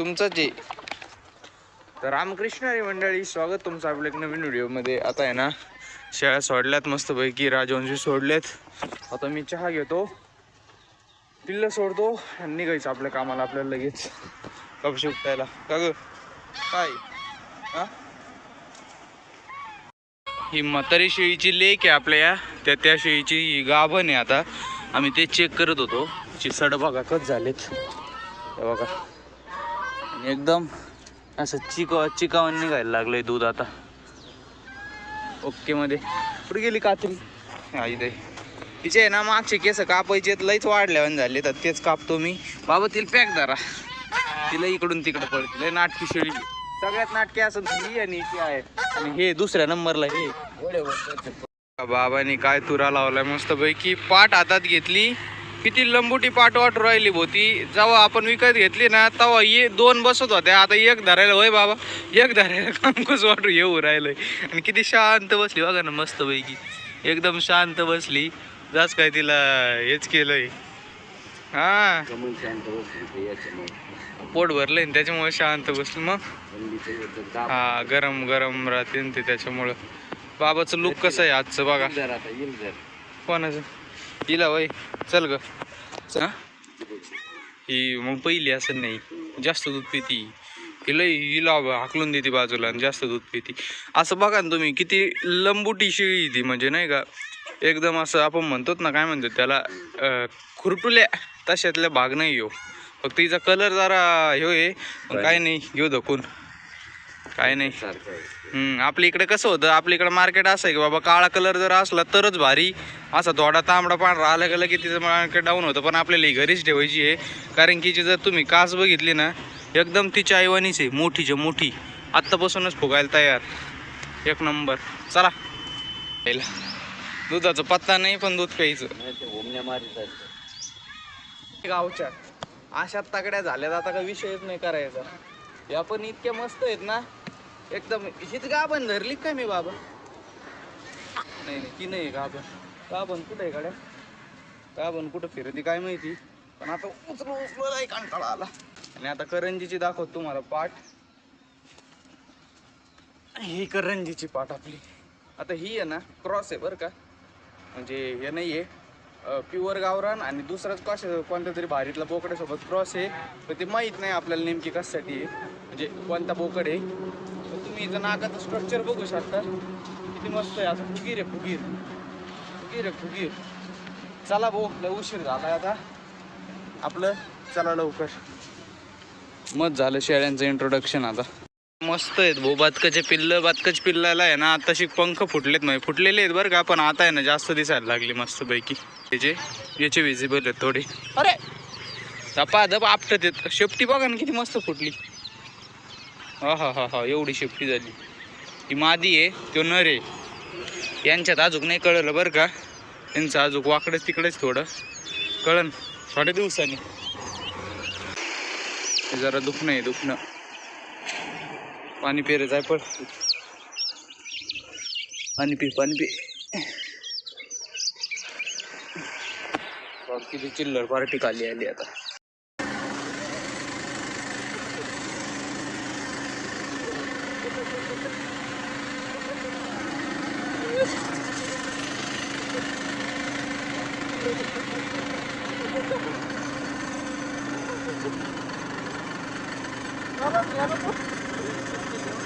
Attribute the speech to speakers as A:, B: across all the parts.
A: तुमचंच आहे तर रामकृष्ण रे मंडळी स्वागत तुमचं आपल्या एक नवीन व्हिडिओमध्ये. आता आहे ना शेळ्या सोडल्यात मस्तपैकी राजवंशी सोडलेत. आता मी चहा घेतो पिल्लं सोडतो आणि निघायचं आपल्या कामाला आपल्याला लगेच. कपशी उपटायला. का ग? काय? हां? ही म्हातारी शेळीची लेक आहे आपल्या या. त्या त्या शेळीची ही गाभण आहे आता. आम्ही ते चेक करत होतो. चिसड बघा कच झालेत. बघा. आणि एकदम असं चिक चिकावून निघायला लागलंय दूध आता. ओके मध्ये. कुठे गेली कात्री? आई दे तिचे आहे ना मागचे केस कापायचे लईच वाढल्यावर झाले तर तेच कापतो मी. बाबा तिला पॅक धरा. तिला इकडून तिकडे पडते लय नाटकी शेळी. सगळ्यात नाटकी असं ही आणि ती आहे. आणि हे दुसऱ्या नंबरला हे. बाबांनी काय तुरा लावलाय मस्त पैकी पाट हातात घेतली. किती लंबुटी पाट वाट राहिली होती जेव्हा आपण विकत घेतली ना तेव्हा ये दोन बसत होत्या. आता एक धरायला होय बाबा एक धरायला कामकूस वाटू येऊ राहिलंय. आणि किती शांत बसली बघा ना मस्त पैकी एकदम शांत बसली. जास काय तिला हेच केलंय. हा. पोट भरलंय त्याच्यामुळे शांत बसली मग. हा गरम गरम राहते ते त्याच्यामुळं. बाबाचं लुक कसं आहे आजचं बघा. कोणाचं? हिला वय. चल ग. हा? ही मग पहिली असं नाही जास्त दूध पिती. हिला हिला हाकलून देते बाजूला आणि जास्त दूध पिती. असं बघा ना तुम्ही किती लंबुटी शिळी ती म्हणजे नाही का एकदम असं आपण म्हणतो ना काय म्हणतो त्याला खुरटुल्या तशातल्या भाग नाही येऊ फक्त हिचा कलर जरा पण काय नाही घेऊ दखून काय नाही. हम्म, आपल्या इकडे कसं होतं आपल्या इकडे मार्केट असं आहे की बाबा काळा कलर जर असला तरच भारी. असा थोडा तांबडा पांढरा आला गेला की तिचं मार्केट डाऊन होतं. पण आपल्याला ही घरीच ठेवायची आहे. कारण की जी जर तुम्ही कास बघितली ना एकदम तिच्या आईवानीच आहे. मोठीच्या मोठी. आत्तापासूनच फुगायला तयार. एक नंबर चला. प्यायला. दुधाचा पत्ता नाही पण दूध प्यायचं. गावच्या. अशा तगड्या झाल्यात. आता का विषयच नाही करायचा. या पण इतक्या मस्त आहेत ना. एकदम हीच गाभण धरली काय मी बाबा? नाही नाही ती नाही गाभण गाभण कुठं आहे गाड्या? गाभण कुठं फिरती काय माहिती? पण आता उचलू उचलू नाही कंटाळा आला. आणि आता करंजीची दाखवतो तुम्हाला पाठ. ही करंजीची पाठ आपली. आता ही आहे ना क्रॉस आहे बरं का? म्हणजे हे नाही आहे प्युअर गावरान आणि दुसराच कशा कोणत्या तरी भारीतला बोकड्यासोबत क्रॉस आहे पण ते माहीत नाही आपल्याला नेमकी कशासाठी आहे. म्हणजे कोणता बोकड आहे. तर तुम्ही इथं नाकाचं स्ट्रक्चर बघू शकता. किती मस्त आहे असं फुगीर आहे फुगीर. फुगीर आहे फुगीर. चला भाऊ लय उशीर झाला आता. आपलं चला लवकर. मत झालं शेळ्यांचं इंट्रोडक्शन आता. मस्त आहेत भाऊ. बदकाचे पिल्ल बदकाच्या पिल्लाला आहे ना आताशी पंख फुटलेत नाही. फुटलेले आहेत बरं का पण आता आहे ना जास्त दिसायला लागली मस्त पैकी त्याचे याचे विजिबल आहेत थोडे. अरे! धपा धप आपटत येत. शेपटी बघा ना किती मस्त फुटली. हा हा हा हा एवढी शेपटी झाली. ही मादी आहे तो नर आहे. यांच्यात अजून नाही कळलं बरं का. यांचं अजून वाकडंच तिकडेच थोडं. कळन थोड्या दिवसांनी. जरा दुखणं आहे दुखणं. पाणी पेरे जाय पड पाणी पी पाणी पी. बाकी किती चिल्लर पार्टी खाली आली आता.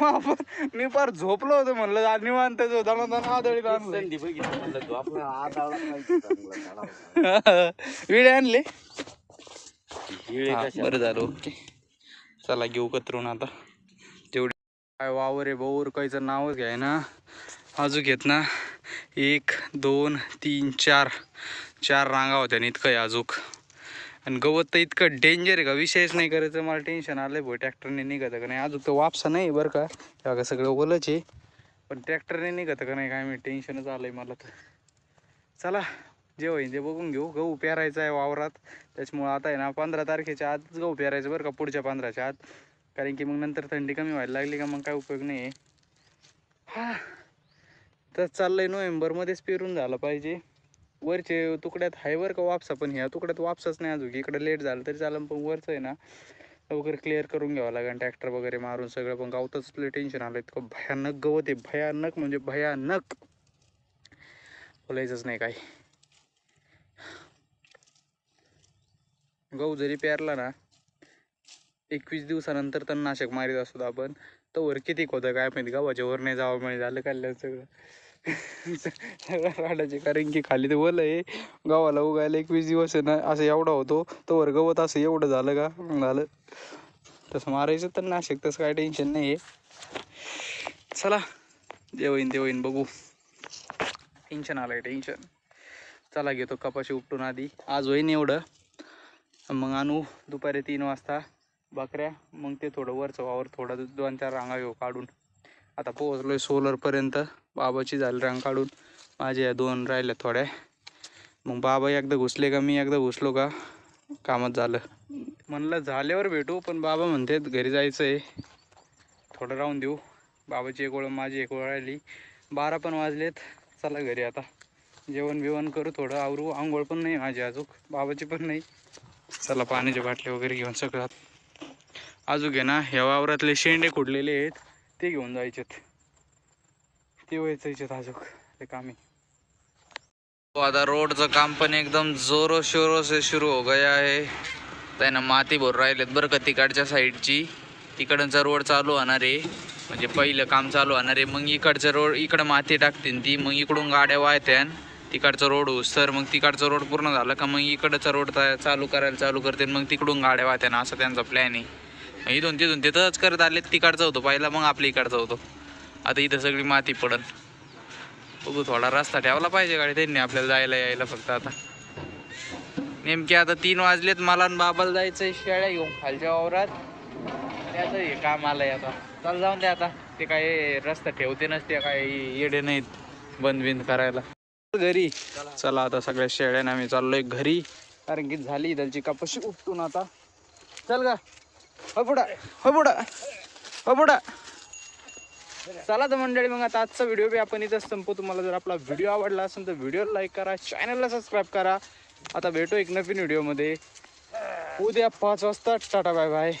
A: मग मी फार झोपलो होतो म्हणलं आज निवांतच होता म्हणून आदळीत आणलं
B: संधी बघितलं म्हणलं तू आपला हात आला पाहिजे चांगला काढावा.
A: विडे आणले?
B: हिळे
A: हा,
B: कशा?
A: बरं झालं ओके. चला घेऊ कतरून आता. जेवढे काय वावर आहे भाऊ काहीचं नावच घ्याय ना. अजून घेत ना. एक दोन तीन चार. चार रांगा होत्या आणि इतकं आहे अजूक आणि गवत तर इतकं डेंजर आहे का? विषयच नाही करायचं. मला टेन्शन आलंय भाऊ. ट्रॅक्टरने निघत का नाही? अजून तर वापसा नाही बरं का. बघा सगळं ओलंच आहे. पण ट्रॅक्टरने निघत का नाही? काय मी टेन्शनच आलंय मला तर. चला जे होईल ते बघून घेऊ. गहू पेरायचा आहे वावरात. त्याच्यामुळं आता आहे ना पंधरा तारखेच्या आतच गहू पेरायचं बरं का पुढच्या पंधराच्या आत. कारण की मग नंतर थंडी कमी व्हायला लागली का मग काय उपयोग नाही आहे. हा. तर चाललंय नोव्हेंबरमध्येच पेरून झालं पाहिजे. वरचे तुकड्यात आहे वर का वापसा पण ह्या तुकड्यात वापसाच नाही अजून. इकडे लेट झालं तरी चालेल पण वरचं आहे ना लवकर क्लिअर करून घ्यावं लागेल. ट्रॅक्टर वगैरे मारून सगळं पण गावतच लय टेन्शन आलं इतकं भयानक गवत आहे. भयानक म्हणजे भयानक. बोलायचंच नाही काय गहू जरी पेरला ना एकवीस दिवसानंतर तणनाशक मारीत असतो आपण. तर किती होतं काय माहिती गव्हाच्या वर नाही जावं म्हणजे झालं काढलं सगळं. राडाचे कारण की खाली ते वल आहे गावाला उगायला एकवीस दिवस आहे ना असं एवढा होतो तोवर गवत असं एवढं झालं का? झालं. तसं मारायचं तर नाशिक तसं काय टेन्शन नाही आहे चला देवईन देवईन बघू. टेन्शन आलंय टेन्शन चला घेतो कपाशी उपटून आधी. आज होईन एवढं. मग आणू दुपारी तीन वाजता बकऱ्या. मग ते थोडं वरचं वावर थोडं दोन चार रांगा घेऊ काढून. आता पोहोचलोय सोलरपर्यंत. बाबाची झाली रांग काढून. माझ्या या दोन राहिल्या थोड्या. मग बाबा एकदा घुसले का मी एकदा घुसलो का कामात झालं. म्हणलं झाल्यावर भेटू पण बाबा म्हणतात घरी जायचं आहे थोडं राहून देऊ. बाबाची एक ओळ माझी एक ओळ राहिली. बारा पण वाजलेत. चला घरी आता. जेवण बिवण करू थोडं. आवरू. आंघोळ पण नाही माझी अजून. बाबाची पण नाही. चला पाण्याचे बाटले वगैरे घेऊन सगळं. अजून घे ना. ह्या वावरातले शेंडे कुडलेले आहेत. ते घेऊन जायचेत. ते व्हायचं अजून ते कामी. हो, आता रोडचं काम पण एकदम जोरो शोरो से सुरू हो गया आहे. त्यानं माती भर राहिलेत बरं का तिकडच्या साईडची. तिकडचा रोड चालू होणार आहे. म्हणजे पहिलं काम चालू होणार आहे. मग इकडचं रोड इकडं माती टाकतील ती. मग इकडून गाड्या वाहत्यान. तिकडचा रोड उसर तर मग तिकडचा रोड पूर्ण झाला का मग इकडचा रोड चालू करायला चालू करतील. मग तिकडून गाड्या वाहत्यान. असं त्यांचा प्लॅन आहे. मग इथून तिथून तिथंच करत आले तिकडचं होतं पहिला मग आपल्या इकडचा होतो. आता इथं सगळी माती पडन. बघू थोडा रस्ता ठेवला पाहिजे गाडी त्यांनी आपल्याला जायला यायला फक्त आता. नेमके आता तीन वाजलेत मला आणि बाबाला जायचंय शेळ्या घेऊन खालच्या वावरात. त्याचं हे काम आलंय आता. चल जाऊन दे आता. ते काय रस्ता ठेवते नसते काय येडे नाहीत बंद बिंद करायला. घरी. चला आता सगळ्या शेळ्याने आम्ही चाललोय घरी. कारण की झाली त्याची कपाशी उपटून आता. चल का हो पुढा हो पुढा हो पुढा चला तर मंडळी मग आता आजचा व्हिडिओ बी आपण इथं संपू तुम्हाला जर आपला व्हिडिओ आवडला असेल तर व्हिडिओला लाईक करा चॅनलला सबस्क्राईब करा. आता भेटू एक नवीन व्हिडिओमध्ये उद्या पाच वाजता. Tata bye bye